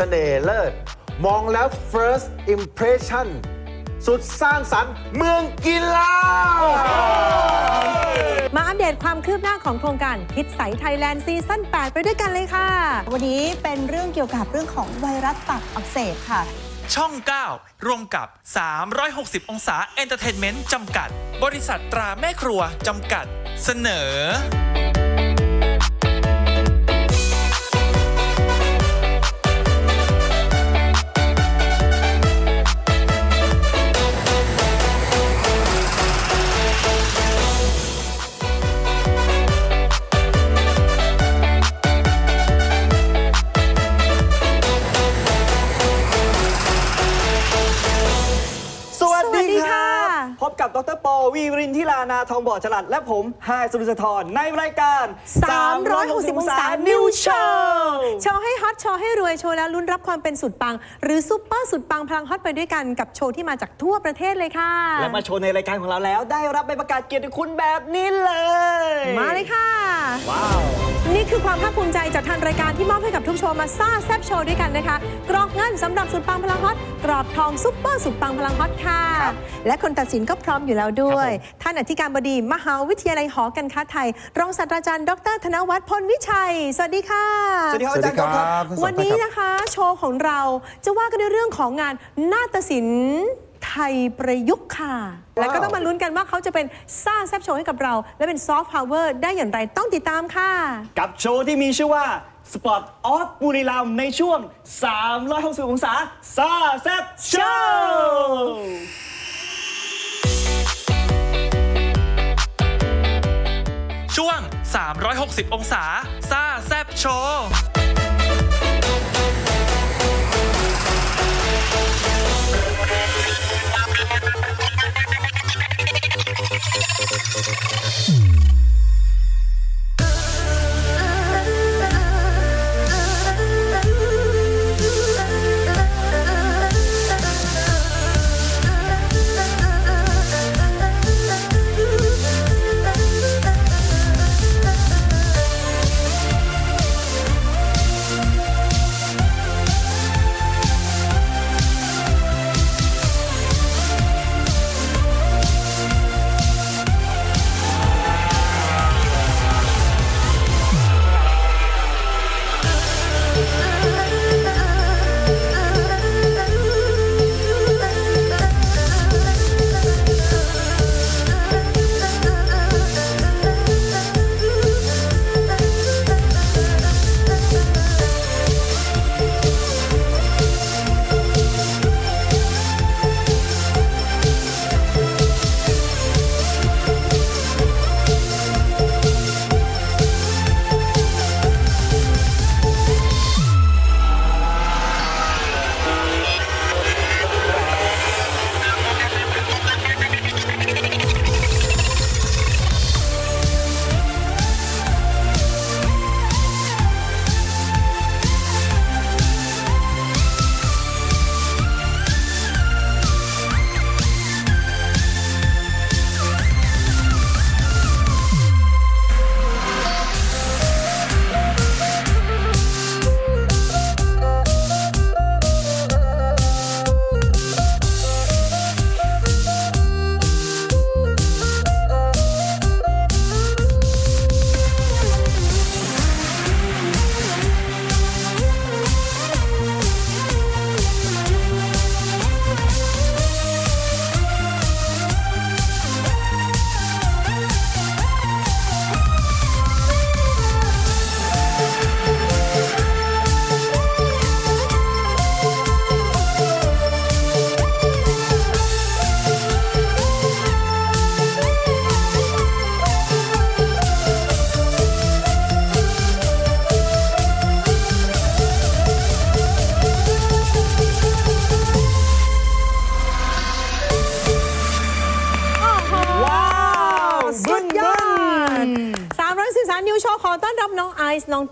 สน่ห์เลิศ มองแล้ว first impression สุดสร้างสรรค์เมืองกีฬา มาอัปเดตความคืบหน้าของโครงการพิษใสไทยแลนด์ซีซั่น8 ไปด้วยกันเลยค่ะ วันนี้เป็นเรื่องเกี่ยวกับเรื่องของไวรัสตับอักเสบค่ะ ช่อง 9 ร่วมกับ 360 องศาเอนเตอร์เทนเมนต์จำกัด บริษัทตราแม่ครัวจำกัด เสนอ ทิลานาทองบ่อจรัสและผมไฮายสุริสธรในรายการ360องศา New Show โชว์ให้ฮอตโชว์ให้รวยโชว์แล้วลุ้นรับความเป็นสุดปัง หรือซุปเปอร์สุดปังพลังฮอตไปด้วยกันกับโชว์ที่มาจากทั่วประเทศเลยค่ะและมาโชว์ในรายการของเราแล้ว ได้รับใบประกาศเกียรติคุณแบบนี้เลย มาเลยค่ะ ว้าว นี่คือความภาคภูมิใจจากทางรายการที่มอบให้กับทุกโชว์มาซ่าแซบโชว์ด้วยกันนะคะ กรอกเงินสำหรับสุดปังพลังฮอต กรอบทองซุปเปอร์สุดปังพลังฮอตค่ะ และคนตัดสินก็พร้อมอยู่แล้วด้วย ท่านอธิการบดี มหาวิทยาลัยหอการค้าไทย รองศาสตราจารย์ ดร ธนวัฒน์พลวิชัย สวัสดีค่ะ สวัสดีครับอาจารย์ครับ วันนี้นะคะ โชว์ของเราจะว่ากันในเรื่องของงานนาฏศิลป์ ไทยประยุกต์ค่ะ และก็ต้องมาลุ้นกันว่าเขาจะเป็นซ่าแซบโชว์ให้กับเรา และเป็นซอฟต์พาวเวอร์ได้อย่างไรต้องติดตามค่ะ กับโชว์ที่มีชื่อว่า Spot of บุรีรัมย์ในช่วง 360 องศาซาแซบโชว์ช่วง 360 องศาซ่าแซบโชว์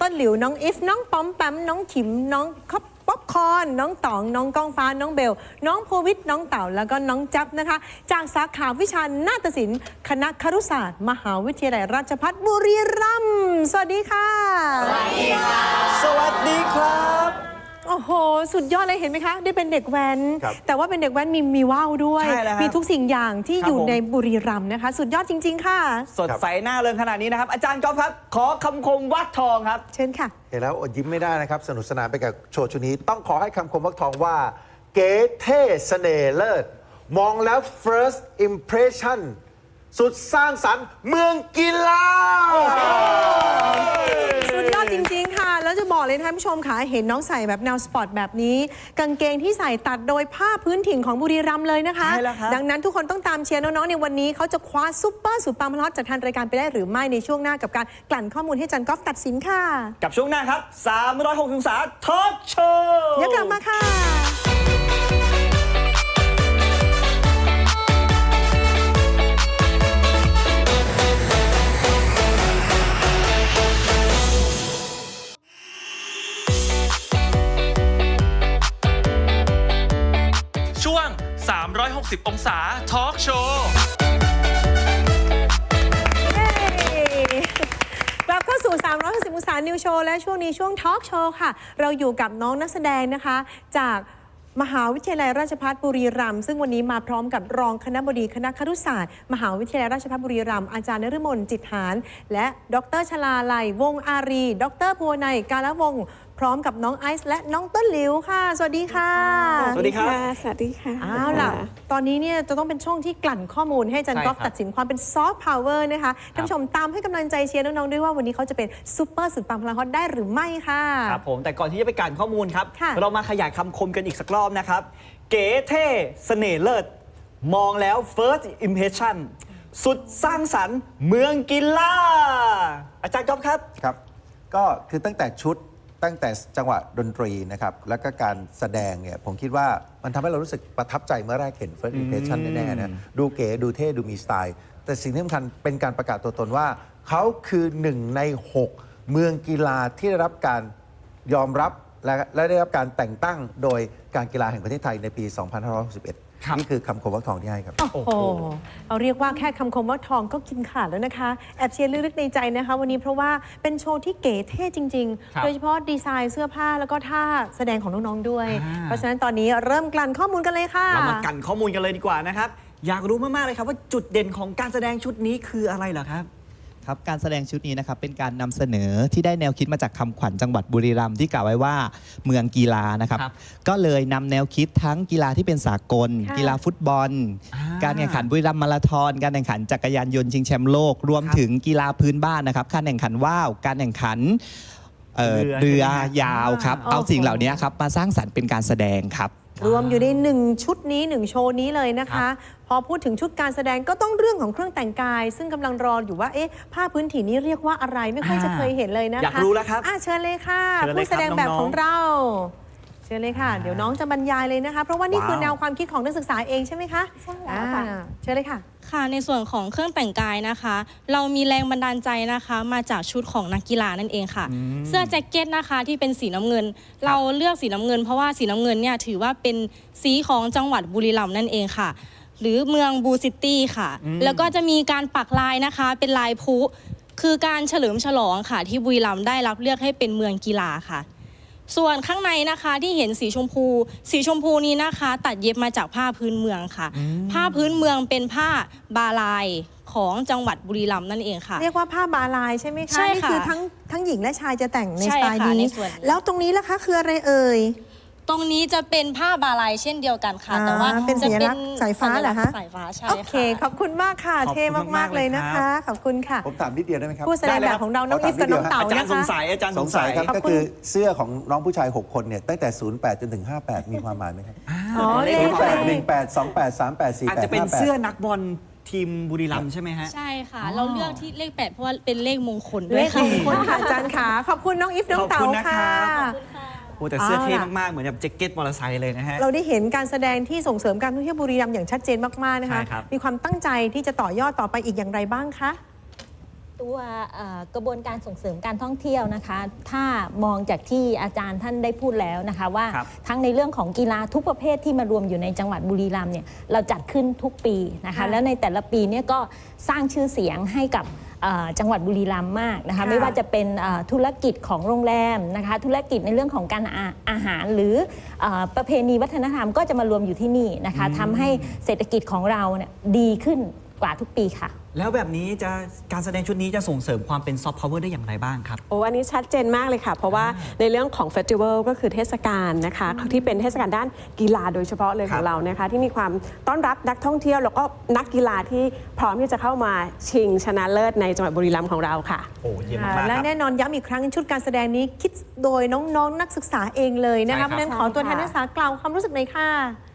ต้นหลิว น้องอิฟ น้องปอมแปมน้องขิม น้องคอปป๊อปคอร์นน้องต๋อง น้องก้องฟ้า น้องเบล น้องโพวิทน้องเต่า แล้วก็น้องจับนะคะ จากสาขาวิชานาฏศิลป์คณะครุศาสตร์ มหาวิทยาลัยราชภัฏบุรีรัมย์ สวัสดีค่ะ สวัสดีครับ โอ้โห สุดยอดเลยเห็นไหมคะ ได้เป็นเด็กแว้น ครับแต่ว่าเป็นเด็กแว้นมีมีว่าวด้วย ใช่แล้วครับมีทุกสิ่งอย่างที่ครับอยู่ผม ในบุรีรัมย์นะคะ สุดยอดจริง ๆ ค่ะ สดใสหน้าเริงขนาดนี้นะครับ อาจารย์ก๊อฟครับ ขอคำคมวัดทองครับ เชิญค่ะ เห็นแล้วอดยิ้มไม่ได้นะครับ สนุกสนานไปกับโชว์ชุดนี้ ต้องขอให้คำคมวักทองว่า เก๋เท่เสน่ห์เลิศ มองแล้ว first impression สุดสร้างสรรค์เมืองกีฬาสุดยอดจริง ๆ ค่ะ แล้วจะบอกเลยนะ ท่านผู้ชมค่ะเห็นน้องใส่แบบแนวสปอร์ตแบบนี้ กางเกงที่ใส่ตัดโดยผ้าพื้นถิ่นของบุรีรัมย์เลยนะคะ ใช่แล้วครับ ดังนั้นทุกคนต้องตามเชียร์น้องๆในวันนี้เขาจะคว้าซุปเปอร์สุดปังพลอตจากทางรายการไปได้หรือไม่ในช่วงหน้ากับการกลั่นข้อมูลให้จันกอฟตัดสินค่ะกับช่วงหน้าครับ 360องศาทอล์กโชว์ เดี๋ยวกลับมาค่ะ 360 องศาทอล์กโชว์เย้กลับเข้าสู่ 360องศานิวโชว์และช่วงนี้ช่วงทอล์กโชว์ค่ะ เราอยู่กับน้องนักแสดงนะคะ จากมหาวิทยาลัยราชภัฏบุรีรัมย์ซึ่งวันนี้มาพร้อมกับรองคณะบดีคณะครุศาสตร์ มหาวิทยาลัยราชภัฏบุรีรัมย์อาจารย์นฤมลจิตหารและดรชลาลัยวงอารี ดรภูวนัยกาลวง พร้อมกับน้องไอซ์และน้องต้นหลิวค่ะ สวัสดีค่ะสวัสดีครับสวัสดีค่ะเอาล่ะ ตอนนี้เนี่ยจะต้องเป็นช่วงที่กลั่นข้อมูลให้อาจันใช่กอฟครับตัดสินความเป็นซอฟต์พาวเวอร์นะคะท่านผู้ชมตามให้กำลังใจเชียร์น้องๆด้วยว่าวันนี้เขาจะเป็นซูเปอร์สุดปังพลังฮอตได้หรือไม่ค่ะ ครับผมแต่ก่อนที่จะไปการข้อมูลครับ ค่ะ เรามาขยายคำคมกันอีกสักรอบนะครับ เก๋เท่เสน่ห์เลิศ มองแล้ว first impression สุดสร้างสรรค์เมืองกีฬาอาจารย์ก๊อฟครับ ครับ ก็คือตั้งแต่ชุด ตั้งแต่จังหวะดนตรีนะครับ แล้วก็การแสดงเนี่ย ผมคิดว่ามันทำให้เรารู้สึกประทับใจเมื่อแรกเห็น first impression แน่ๆนะดูเก๋ดูเท่ดูมีสไตล์ แต่สิ่งที่สำคัญเป็นการประกาศตัวตนว่า เขาคือหนึ่งใน 6 เมืองกีฬาที่ได้รับการยอมรับและและได้รับการแต่งตั้งโดยการกีฬาแห่งประเทศไทยในปี 2561ครับ นี่คือคำคมวักทองที่ให้ครับ โอ้โหเอาเรียกว่าแค่คำคมว่าทองก็กินขาดแล้วนะคะ แอบเชียร์ลึกๆในใจนะคะ วันนี้เพราะว่าเป็นโชว์ที่เก๋เท่จริง ครับๆ โดยเฉพาะดีไซน์เสื้อผ้าแล้วก็ท่าแสดงของน้องๆด้วย อ่า เพราะฉะนั้นตอนนี้เริ่มกลั่นข้อมูลกันเลยค่ะ เรามากันข้อมูลกันเลยดีกว่านะครับ อยากรู้มาก ๆ เลยครับว่าจุดเด่นของการแสดงชุดนี้คืออะไรเหรอครับ ครับการแสดงชุดนี้นะครับเป็นการนำเสนอที่ได้แนวคิดมาจากคำขวัญจังหวัดบุรีรัมย์ที่กล่าวไว้ว่าเมืองกีฬานะครับ ครับก็เลยนำแนวคิดทั้งกีฬาที่เป็นสากล ค่ะ กีฬาฟุตบอล อ่าการแข่งขันบุรีรัมย์มาราธอน การแข่งขันจักรยานยนต์ชิงแชมป์โลก รวมครับถึงกีฬาพื้นบ้านนะครับ การแข่งขันว่าว การแข่งขันเอ่อเรือเรือใช่ไหมฮะยาวครับ อ่า เอาสิ่งเหล่านี้ครับมาสร้างสรรค์เป็นการแสดงครับ รวมอยู่ในหนึ่งชุดนี้หนึ่งโชว์นี้เลยนะคะ พอพูดถึงชุดการแสดงก็ต้องเรื่องของเครื่องแต่งกาย ซึ่งกำลังรออยู่ว่าเอ๊ะผ้าพื้นถิ่นนี้เรียกว่าอะไรไม่ค่อยอ่าจะเคยเห็นเลยนะคะอยากรู้แล้วครับอะเชิญเลยค่ะเชิญเลยผู้แสดงแบบครับน้องๆของเรา เชิญเลยค่ะ เดี๋ยวน้องจะบรรยายเลยนะคะ เพราะว่านี่คือว้าวแนวความคิดของนักศึกษาเองใช่ไหมคะใช่แล้วค่ะ อ่าเชิญเลยค่ะ ค่ะในส่วนของเครื่องแต่งกายนะคะ เรามีแรงบันดาลใจนะคะ มาจากชุดของนักกีฬานั่นเองค่ะเสื้อแจ็คเก็ตนะคะที่เป็นสีน้ำเงิน เราเลือกสีน้ำเงิน เพราะว่าสีน้ำเงินเนี่ยถือว่าเป็นสีของจังหวัดบุรีรัมย์นั่นเองค่ะ หรือเมืองบูซิตี้ค่ะแล้วก็จะมีการปักลายนะคะ เป็นลายพลุคือการเฉลิมฉลองค่ะ ที่บุรีรัมย์ได้รับเลือกให้เป็นเมืองกีฬาค่ะ ส่วนข้างในนะคะที่เห็นสีชมพู สีชมพูนี้นะคะ ตัดเย็บมาจากผ้าพื้นเมืองค่ะ ผ้าพื้นเมืองเป็นผ้าบาลายของจังหวัดบุรีรัมย์นั่นเองค่ะ เรียกว่าผ้าบาลายใช่ไหมคะใช่นี่ค่ะคือทั้งทั้งหญิงและชายจะแต่งในใช่สไตล์ค่ะนี้ในส่วนนี้ แล้วตรงนี้ล่ะคะคืออะไรเอ่ย ตรงนี้จะเป็นผ้าบาลายเช่นเดียวกันค่ะอ่าแต่ว่าเป็นสัญลักษณ์สายฟ้าเหรอคะสัญลักษณ์สายฟ้าใช่โอเคค่ะขอบคุณมากค่ะ ขอบคุณเท่มากมากๆๆเลยเลยนะครัคะบขอบคุณค่ะ ผมถามนิดเดียวได้ไหมครับผู้แสดงได้เลยแบครับบของเราน้องขออีถามฟกับนิดเดีน้ยอวงเต๋าอาจารย์นะสงคะ สัยอาจารย์สสงงสัสัยยครับขอบก็คุณคือเสื้อของน้องผู้ชาย 6 คนเนี่ยตั้งแต่ 08 จนถึง 58 มีความหมายไหมครับอ๋อเลข08เลข18 28 38 48อาจจะเป็นเสื้อนักบอลทีมบุรีรัมย์ใช่ไหมฮะ ใช่ค่ะ เราเลือกที่เลขแปดเพราะว่าเป็นเลขมงคลด้เลวยขค่ะมงคลค่ะอาจารย์ขาขอบคุณน้องอีฟน้องเต๋าขอบคุณนะครัค่ะ บ โอ้แต่เสื้อเอาเท่ล่ะมากๆ เหมือนแบบแจ็คเก็ตมอเตอร์ไซค์เลยนะฮะ เราได้เห็นการแสดงที่ส่งเสริมการท่องเที่ยวบุรีรัมย์อย่างชัดเจนมากๆนะคะ ใช่ครับ มีความตั้งใจที่จะต่อยอดต่อไปอีกอย่างไรบ้างคะ ตัวเอ่อกระบวนการส่งเสริมการท่องเที่ยวนะคะ ถ้ามองจากที่อาจารย์ท่านได้พูดแล้วนะคะ ว่าครับทั้งในเรื่องของกีฬาทุกประเภทที่มารวมอยู่ในจังหวัดบุรีรัมย์เนี่ยเราจัดขึ้นทุกปีนะคะ ค่ะ แล้วในแต่ละปีเนี่ยก็สร้างชื่อเสียงให้กับเอ่อ จังหวัดบุรีรัมย์มากนะคะค่ะไม่ว่าจะเป็นเอ่อธุรกิจของโรงแรมนะคะธุรกิจในเรื่องของการอาอาหารหรือเอ่อประเพณีวัฒนธรรมก็จะมารวมอยู่ที่นี่นะคะทำให้เศรษฐกิจของเราเนี่ยดีขึ้นกว่าทุกปีค่ะ แล้วแบบนี้จะการแสดงชุดนี้จะส่งเสริมความเป็นซอฟต์พาวเวอร์ได้อย่างไรบ้างครับ โอ้อันนี้ชัดเจนมากเลยค่ะ เพราะว่าในเรื่องของเฟสติวัลก็คือเทศกาลนะคะที่เป็นเทศกาลด้านกีฬาโดยเฉพาะเลยคขรับองเรานะคะที่มีความต้อนรับนักท่องเที่ยวแล้วก็นักกีฬาที่พร้อมที่จะเข้ามาชิงชนะเลิศในจังหวัดบุรีรัมย์ของเราค่ะ โอ้เยี่ยมค่ะมากๆและครับแน่นอนย้ำอีกครั้งชุดการแสดงนี้คิดโดยน้องๆนักศึกษาเองเลยนะใช่ครัคะบเพราะฉะนั้นขอตัวแทนนักศึกษากล่าวความรู้สึกหน่อยค่ะค่ะ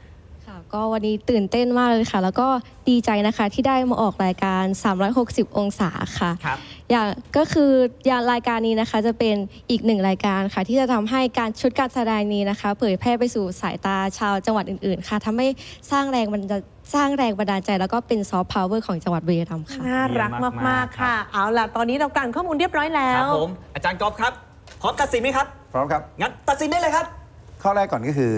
ก็วันนี้ตื่นเต้นมากเลยค่ะ แล้วก็ดีใจนะคะที่ได้มาออกรายการ 360 องศาค่ะ ครับ อย่างก็คืออย่างรายการนี้นะคะจะเป็นอีกหนึ่งรายการค่ะ ที่จะทำให้การชุดการแสดงนี้นะคะ เผยแพร่ไปสู่สายตาชาวจังหวัดอื่นๆ ค่ะทำให้สร้างแรงบันดาลสร้างแรงบันดาลใจ แล้วก็เป็นซอฟต์พาวเวอร์ของจังหวัดบุรีรัมย์ค่ะ น่ารักเยี่ยมมากๆมากๆค่ะ เอาล่ะ ตอนนี้เรากลั่นข้อมูลเรียบร้อยแล้ควรับผม อาจารย์กอล์ฟครับ พร้อมตัดสินไหมครับ พร้อมครับ งั้นตัดสินได้เลยครับ ข้อแรกก่อนก็คือ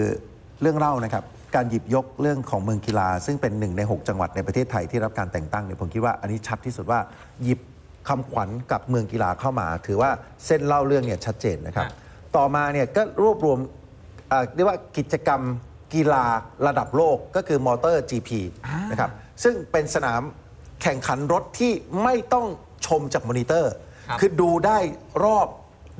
เรื่องเล่านะครับ การหยิบยกเรื่องของเมืองกีฬา ซึ่งเป็นหนึ่งใน 6 จังหวัดในประเทศไทยที่รับการแต่งตั้งเนี่ยผมคิดว่าอันนี้ชัดที่สุดว่าหยิบคำขวัญกับเมืองกีฬาเข้ามา ถือว่าเส้นเล่าเรื่องเนี่ยชัดเจนนะครับฮะต่อมาเนี่ยก็รวบรวมเอ่อเรียกว่ากิจกรรมกีฬาระดับโลกก็คือมอเตอร์ GP นะครับซึ่งเป็นสนามแข่งขันรถที่ไม่ต้องชมจากมอนิเตอร์ ครับ คือดูได้รอบ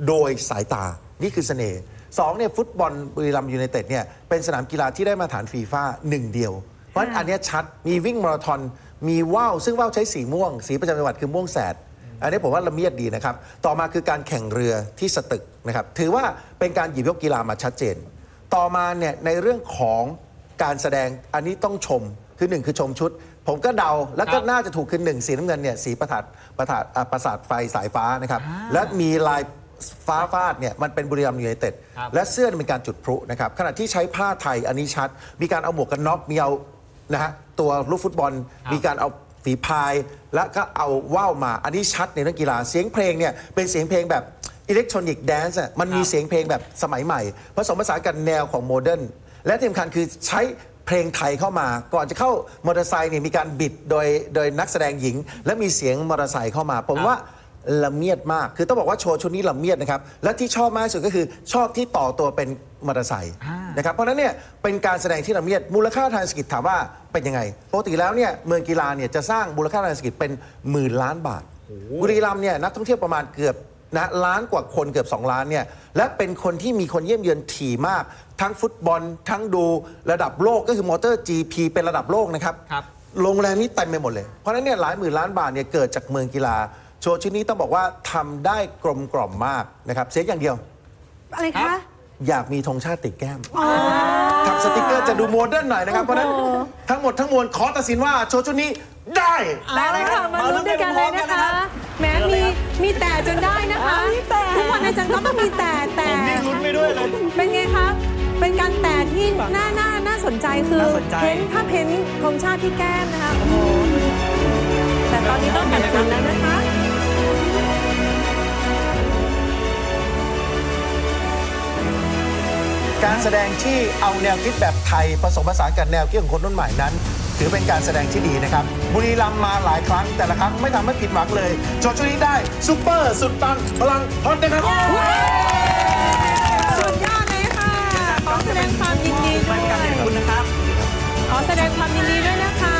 โดยสายตา นี่คือเสน่ห์ สองเนี่ยฟุตบอลบุรีรัมย์ยูไนเต็ดเนี่ยเป็นสนามกีฬาที่ได้มาตรฐานฟีฟ่าหนึ่งเดียว เพราะฉะนั้นอันเนี้ยชัดมีวิ่งมาราธอนมีว่าวซึ่งว่าวใช้สีม่วง สีประจำจังหวัดคือม่วงแสด อันนี้ผมว่าละเมียดดีนะครับ ต่อมาคือการแข่งเรือที่สตึกนะครับ ถือว่าเป็นการหยิบยกกีฬามาชัดเจน ต่อมาเนี่ยในเรื่องของการแสดงอันนี้ต้องชมคือหนึ่งคือชมชุด ผมก็เดาแล้วก็ครับน่าจะถูกคือหนึ่งสีน้ำเงินเนี่ยสีประทัดประทัดอ่าประสาทไฟสายฟ้านะครับ และมีลาย ฟ้าฟาดเนี่ยมันเป็นบุรีรัมย์ยูไนเต็ดครับและเสื้อเนี่ยเป็นการจุดพลุนะครับขณะที่ใช้ผ้าไทยอันนี้ชัด มีการเอาหมวกกันน็อกมีเอานะฮะตัวลูกฟุตบอลมีการเอาฝีพาย และก็เอาว่าวมาอันนี้ชัดในเรื่องกีฬาเสียงเพลงเนี่ยเป็นเสียงเพลงแบบอิเล็กทรอนิกส์แดนซ์มันมีเสียงเพลงแบบสมัยใหม่ ผสมผสานกันแนวของโมเดิร์นและที่สำคัญคือใช้เพลงไทยเข้ามา ก่อนจะเข้ามอเตอร์ไซค์เนี่ยมีการบิดโดยโดยนักแสดงหญิง และมีเสียงมอเตอร์ไซค์เข้ามาผมว่า ละเมียดมาก คือต้องบอกว่าโชว์ชุดนี้ละเมียดนะครับ และที่ชอบมากที่สุดก็คือชอบที่ต่อตัวเป็นมอเตอร์ไซค์นะครับ เพราะฉะนั้นเนี่ยเป็นการแสดงที่ละเมียด มูลค่าทางเศรษฐกิจถามว่าเป็นยังไง ปกติแล้วเนี่ยเมืองกีฬาเนี่ยจะสร้างมูลค่าทางเศรษฐกิจเป็นหมื่นล้านบาท บุรีรัมย์เนี่ยนักท่องเที่ยวประมาณเกือบนะล้านกว่าคนเกือบ 2 ล้านเนี่ย และเป็นคนที่มีคนเยี่ยมเยือนถี่มาก ทั้งฟุตบอล ทั้งดูระดับโลกก็คือมอเตอร์ GP เป็นระดับโลกนะครับ ครับ โรงแรมนี้เต็มไปหมดเลย เพราะฉะนั้นเนี่ยหลายหมื่นล้านบาทเนี่ยเกิดจากเมืองกีฬา โชว์ชิ้นนี้ต้องบอกว่าทำได้กลมกล่อมมากนะครับเสียอย่างเดียว อะไรคะ อยากมีธงชาติติดแก้มทำสติกเกอร์จะดูโมเดิร์นหน่อยนะครับ เพราะฉะนั้นทั้งหมดทั้งมวลขอตัดสินว่าโชว์ชุดนี้ได้ ได้เลยครับเอาละมาลุ้นด้วยกันเลยนะคะแม้มีมีแต่จนได้นะคะมีแต่ทุกวันอาจารย์ก็ต้องมีแต่แต่นี่ลุ้นไปด้วยเลย เป็นไงคะ เป็นการแต่ที่น่าน่าน่าสนใจคือน่าสนใจ เพ้นถ้าเพ้นธงชาติที่แก้มนะคะโอ้โหแต่ตอนนี้ต้องตัดสินแล้วนะคะ การแสดงที่เอาแนวคิดแบบไทยผสมผสานกับแนวคิดของคนรุ่นใหม่นั้น ถือเป็นการแสดงที่ดีนะครับ บุรีรัมย์มาหลายครั้งแต่ละครั้งไม่ทำให้ผิดหวังเลยโชว์ชุดนี้ได้ซุปเปอร์สุดปังพลังฮอตนะครับสุดยอดเลยค่ะ ขอแสดงความยินดีด้เป็วนการเรียนยคุณนะครับ ขอแสดงความยินดีด้วยนะคะ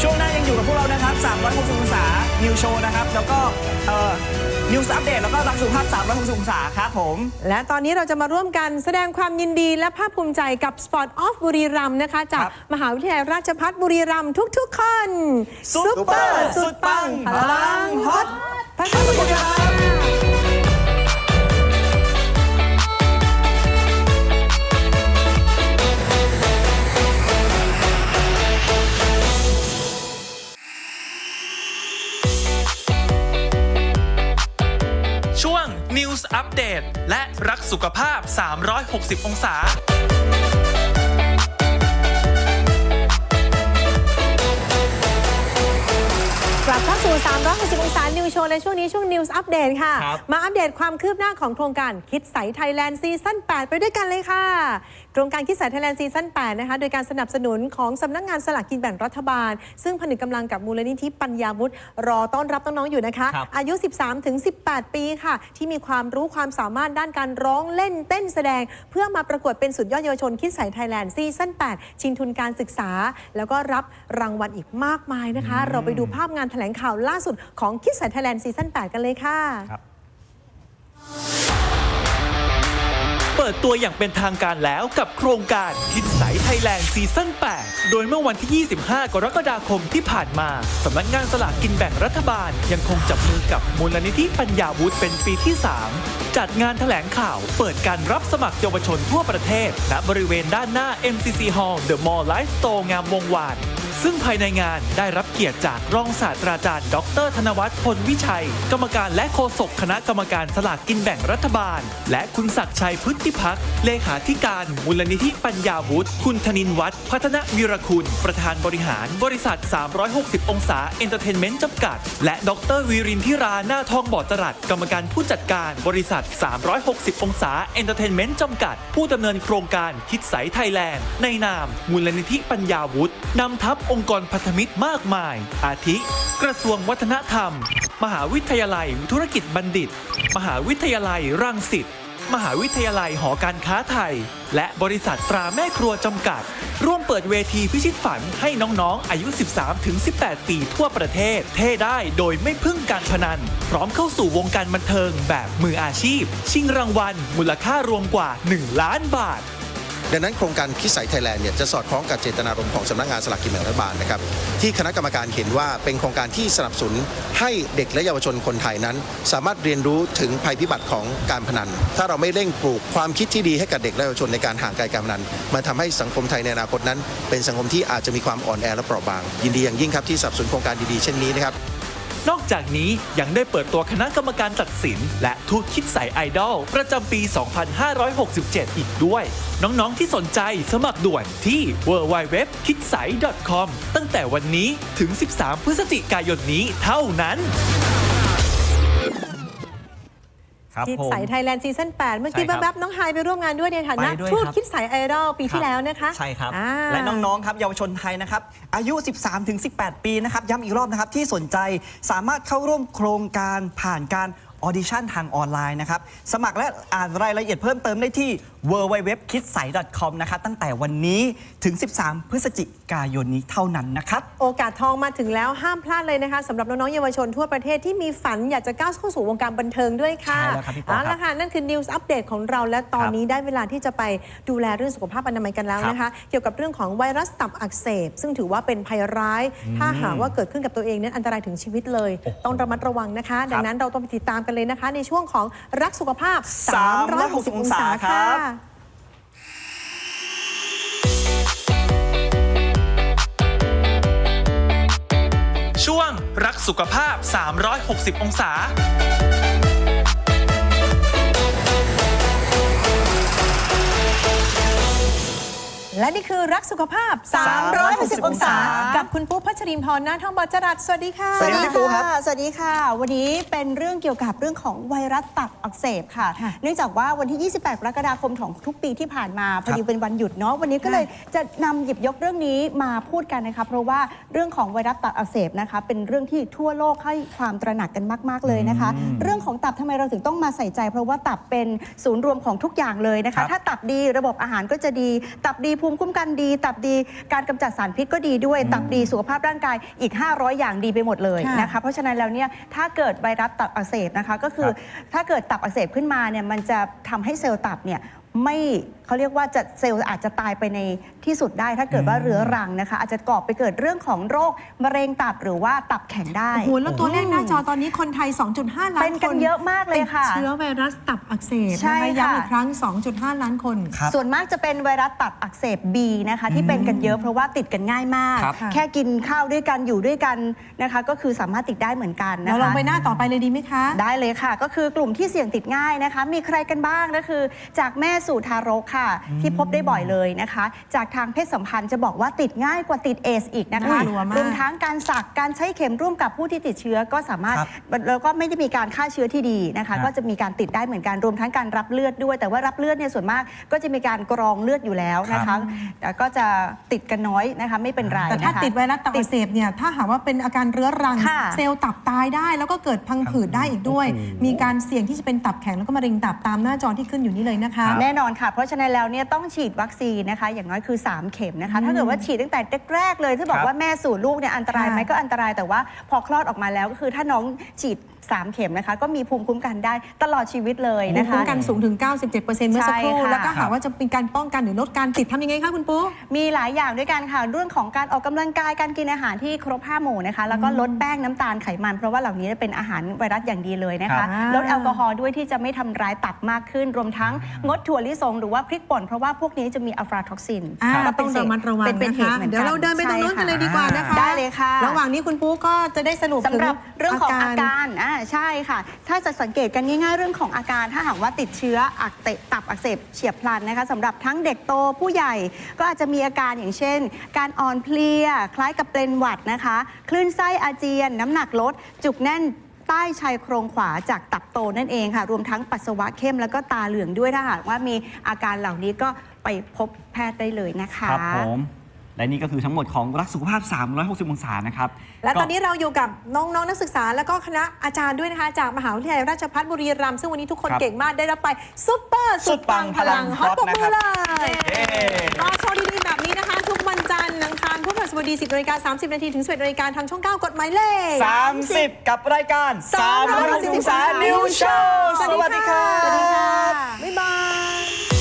ช่วงหน้ายังอยู่กับพวกเรานะครับ360องศา นิวโชว์นะครับ แล้วก็เอ่อนิวส์อัปเดตแล้วก็รักสุขภาพ360องศาครับผม และตอนนี้เราจะมาร่วมกันแสดงความยินดีและภาคภูมิใจกับ Sport of บุรีรัมย์นะคะ จากครับมหาวิทยาลัยราชภัฏบุรีรัมย์ทุกๆคนซุปเปอร์สุดปังพลังฮอตพักสักครู่ค่ อัปเดตและรักสุขภาพ 360 องศา สู่360องศานิวโชว์ในช่วงนี้ช่วง News อัปเดตค่ะครับมาอัปเดตความคืบหน้าของโครงการคิดใสไทยแลนด์ซีซั่น8 ไปด้วยกันเลยค่ะ โครงการคิดใสไทยแลนด์ซีซั่น8นะคะ โดยการสนับสนุนของสำนักงานสลากกินแบ่งรัฐบาล ซึ่งผนึกกำลังกับมูลนิธิปัญญาวุฒิรอต้อนรับน้องๆอยู่นะคะครับอายุ 13ถึง18 ปีค่ะ ที่มีความรู้ความสามารถด้านการร้องเล่นเต้นแสดง เพื่อมาประกวดเป็นสุดยอดเยาวชนคิดใสไทยแลนด์ซีซั่น8ชิงทุนการศึกษา แล้วก็รับรางวัลอีกมากมายนะคะ เราไปดูภาพงานแถลงข่าวล่าสุดของคิดใสไทยแลนด์ซีซั่น8 กันเลยค่ะเปิดตัวอย่างเป็นทางการแล้วกับโครงการคิดใสไทยแลนด์ซีซั่น 8 โดยเมื่อวันที่ 25 กรกฎาคมที่ผ่านมา สำนักงานสลากกินแบ่งรัฐบาล ยังคงจับมือกับมูลนิธิปัญญาวุฒิเป็นปีที่ 3 จัดงานแถลงข่าวเปิดการรับสมัครเยาวชนทั่วประเทศ ณ บริเวณด้านหน้า MCC Hall The Mall Life Store งามวงวาน ซึ่งภายในงานได้รับเกียรติจากรองศาสตราจารย์ ดร ธนวัฒน์พลวิชัย กรรมการและโฆษกคณะกรรมการสลากกินแบ่งรัฐบาล และคุณศักดิ์ชัยพฤทธิพักเลขาธิการมูลนิธิปัญญาวุฒิคุณธนินวัฒน์พัฒนวิรคุณ ประธานบริหารบริษัท 360 องศาเอนเตอร์เทนเมนต์จำกัด และดรวีรินทิราหน้าทองบอดจรัสกรรมการผู้จัดการบริษัท 360 องศาเอนเตอร์เทนเมนต์จำกัด ผู้ดำเนินโครงการคิดใสไทยแลนด์ในนามมูลนิธิปัญญาวุฒินำทัพองค์กรพันธมิตรมากมาย อาทิ กระทรวงวัฒนธรรม มหาวิทยาลัยธุรกิจบัณฑิต มหาวิทยาลัยรังสิต มหาวิทยาลัยหอการค้าไทย และบริษัทตราแม่ครัวจำกัด ร่วมเปิดเวทีพิชิตฝันให้น้องๆ อายุ 13-18 ปีทั่วประเทศ เท่ได้โดยไม่พึ่งการพนัน พร้อมเข้าสู่วงการบันเทิงแบบมืออาชีพ ชิงรางวัล มูลค่ารวมกว่า 1 ล้านบาท ดังนั้นโครงการคิดใสไทยแลนด์เนี่ยจะสอดคล้องกับเจตนารมณ์ของสำนักงานสลากกินแบ่งรัฐบาลนะครับที่คณะกรรมการเห็นว่าเป็นโครงการที่สนับสนุนให้เด็กและเยาวชนคนไทยนั้น สามารถเรียนรู้ถึงภัยพิบัติของการพนัน ถ้าเราไม่เร่งปลูกความคิดที่ดีให้กับเด็กและเยาวชนในการห่างไกลการพนันมันทำให้สังคมไทยในอนาคตนั้น เป็นสังคมที่อาจจะมีความอ่อนแอและเปราะบาง ยินดีอย่างยิ่งครับที่สนับสนุนโครงการดีๆเช่นนี้นะครับ นอกจากนี้ยังได้เปิดตัวคณะกรรมการตัดสิน และทูตคิดใสไอดอลประจำปี 2567 อีกด้วย น้องๆที่สนใจสมัครด่วนที่ www คิดใส .com ตั้งแต่วันนี้ถึง 13 พฤศจิกายนนี้เท่านั้น ครับคิดผมใสไทยแลนด์ซีซั่น8เมื่อกี้ใช่ครับแวบๆน้องไฮายไปร่วมงานด้วยในฐานะไปด้วยทูตครับ คิดใสไอดอลปีที่แล้วนะคะใช่ครับ อ่า และน้อง ๆ ครับเยาวชนไทยนะครับ อายุ 13-18 ปีนะครับ ย้ำอีกรอบนะครับ ที่สนใจสามารถเข้าร่วมโครงการผ่านการ ออดิชั่นทางออนไลน์นะครับ สมัครและอ่านรายละเอียดเพิ่มเติมได้ที่ www.kidsai.com นะครับตั้งแต่วันนี้ถึง 13 พฤศจิกายนนี้เท่านั้นนะครับ โอกาสทองมาถึงแล้วห้ามพลาดเลยนะคะสำหรับน้องๆเยาวชนทั่วประเทศที่มีฝันอยากจะก้าวเข้าสู่วงการบันเทิงด้วยค่ะใช่แล้วครับพี่ปอเอาครัละบค่ะนั่นคือ News อัปเดตของเราและตอนนี้ได้เวลาที่จะไปดูแลเรื่องสุขภาพอนามัยกันแล้วนะคะ เกี่ยวกับเรื่องของไวรัสตับอักเสบ ซึ่งถือว่าเป็นภัยร้าย ถ้าหากว่าเกิดขึ้นกับตัวเองนั้นอันตรายถึงชีวิตเลย ต้องระมัดระวังนะคะ ดังนั้นเราต้องไปติดตามกันเลยนะคะ ในช่วงของรักสุขภาพ 360 องศาค่ะช่วงรักสุขภาพ 360 องศา และนี่คือรักสุขภาพ360องศา กับคุณปุ๊พัชรินพรนาทองบอจรัสสวัสดีค่ะ สวัสดีพี่ปูครับ สวัสดีค่ะ วันนี้เป็นเรื่องเกี่ยวกับเรื่องของไวรัสตับอักเสบค่ะ ค่ะเนื่องจากว่าวันที่ 28 กรกฎาคมของทุกปีที่ผ่านมาพอดีเป็นวันหยุดเนาะ วันนี้ก็เลยจะนำหยิบยกเรื่องนี้มาพูดกันนะคะ เพราะว่าเรื่องของไวรัสตับอักเสบนะคะ เป็นเรื่องที่ทั่วโลกให้ความตระหนักกันมาก ๆ เลยนะคะเรื่องของตับทำไมเราถึงต้องมาใส่ใจ เพราะว่าตับเป็นศูนย์รวมของทุกอย่างเลยนะครัคะ บ ถ้าตับดีระบบอาหารก็จะดี ตับดีภูมิคุ้มกันดี ตับดีการกำจัดสารพิษก็ดีด้วย ตับดีสุขภาพร่างกายอีก 500 อย่างดีไปหมดเลยค่ะนะคะเพราะฉะนั้นแล้วเนี่ยถ้าเกิดไวรัสตับอักเสบนะคะก็คือถ้าเกิดตับอักเสบขึ้นมาเนี่ยมันจะทำให้เซลล์ตับเนี่ยไม่ เขาเรียกว่าจะเซลล์อาจจะตายไปในที่สุดได้ ถ้าเกิดว่าเรื้อรังนะคะ อาจจะก่อไปเกิดเรื่องของโรคมะเร็งตับหรือว่าตับแข็งได้ โอ้โหแล้วตัวเลขหน้าจอตอนนี้คนไทย 2.5 ล้านคนเป็นกันเยอะมากเลยค่ะติดเชื้อไวรัสตับอักเสบใช่นะคะค่ะ ย้ำอีกครั้ง 2.5 ล้านคน ครับ ส่วนมากจะเป็นไวรัสตับอักเสบ B นะคะ ที่เป็นกันเยอะเพราะว่าติดกันง่ายมาก ครับ แค่กินข้าวด้วยกันอยู่ด้วยกันนะคะ ก็คือสามารถติดได้เหมือนกันนะเราลองคะ ไปหน้าต่อไปเลยดีไหมคะ ได้เลยค่ะ ก็คือกลุ่มที่เสี่ยงติดง่ายนะคะ มีใครกันบ้างก็คือ จากแม่สู่ทารกค่ะค่ะ ที่พบได้บ่อยเลยนะคะ จากทางเพศสัมพันธ์จะบอกว่าติดง่ายกว่าติดเอสอีกนะคะน่ากลัวมาก รวมทั้งการสักการใช้เข็มร่วมกับผู้ที่ติดเชื้อก็สามารถครับแล้วก็ไม่ได้มีการฆ่าเชื้อที่ดีนะคะ ครับก็จะมีการติดได้เหมือนกันรวมทั้งการรับเลือดด้วย แต่ว่ารับเลือดเนี่ยส่วนมากก็จะมีการกรองเลือดอยู่แล้วนะคะแต่ก็จะติดกันน้อยนะคะไม่เป็นไรแต่ถ้านะคะ ติดไวรัสตับอักเสบเนี่ยถ้าหากว่าเป็นอาการเรื้อรัง ค่ะ เซลล์ตับตายได้ แล้วก็เกิดพังผืดได้อีกด้วย มีการเสี่ยงที่จะเป็นตับแข็งแล้วก็มะเร็งตับตามหน้าจอที่ขึ้นอยู่นี่เลยนะคะ แน่นอนค่ะ เพราะฉะนั้นแล้วเนี่ยต้องฉีดวัคซีนนะคะ อย่างน้อยคือ 3 เข็มนะคะ ถ้าเกิดว่าฉีดตั้งแต่แรกๆเลยที่บอกครับว่าแม่สู่ลูกเนี่ยอันตรายไหมค่ะก็อันตรายแต่ว่าพอคลอดออกมาแล้วก็คือถ้าน้องฉีด 3 เข็มนะคะ ก็มีภูมิคุ้มกันได้ตลอดชีวิตเลยภูมินะคะ คุ้มกันสูงถึง 97%เมื่อสักครู่ ใช่ค่ะ แล้วก็หากว่าจะเป็นการป้องกันหรือลดการติดทำยังไงคะคุณปุ๊ มีหลายอย่างด้วยกันค่ะ เรื่องของการออกกำลังกายการกินอาหารที่ครบ5หมู่นะคะ แล้วก็ลดแป้งน้ำตาลไขมัน เพราะว่าเหล่านี้เป็นอาหารไวรัสอย่างดีเลยนะคะครับลดแอลกอฮอล์ด้วยที่จะไม่ทำร้ายตับมากขึ้น รวมทั้งงดถั่วลิสงหรือว่าพริกป่นเพราะว่าพวกนี้จะมีอัลฟาท็อกซินอ่าก็ต้องระมัดระวังเป็นเป็นนะเหตุคะเหมือนกันเดี๋ยวเราเดินไปตรงนู้นกันเลยดีกว่านะคะได้เลยค่ะ ระหว่างนี้คุณปุ๊ก็จะได้สรุปสำหรับถึเรื่องของอาการอ่าใช่ค่ะ ถ้าจะสังเกตกันง่าย ๆ เรื่องของอาการ ถ้าหากว่าติดเชื้ออักเตตับอักเสบเฉียบพลันนะคะสำหรับทั้งเด็กโตผู้ใหญ่ก็อาจจะมีอาการอย่างเช่น การอ่อนเพลีย คล้ายกับเป็นหวัดนะคะ คลื่นไส้อาเจียน น้ำหนักลด จุกแน่นใต้ชายโครงขวาจากตับโตนั่นเองค่ะ รวมทั้งปัสสาวะเข้มแล้วก็ตาเหลืองด้วยถ้าหากว่ามีอาการเหล่านี้ก็ไปพบแพทย์ได้เลยนะคะ ครับผม และนี่ก็คือทั้งหมดของรักสุขภาพ 360 องศานะครับ และตอนนี้ก็เราอยู่กับน้องๆนักศึกษา และก็คณะอาจารย์ด้วยนะคะ จากมหาวิทยาลัยราชภัฏบุรีรัมย์ซึ่งวันนี้ทุกคนครับเก่งมากได้รับไปซุปเปอร์สุดปังพลังฮอตปรบมือเลยเย้รอโชว์ดีๆแบบนี้นะคะ ทุกวันจันทร์อังคารพุธพฤหัสบดี 10นาฬิกา30 นาทีถึง 11นาฬิกาทางช่อง 9 กฎหมายเลข 30 กับรายการ360 360องศา New Show สวัสดีครับบ๊ายบาย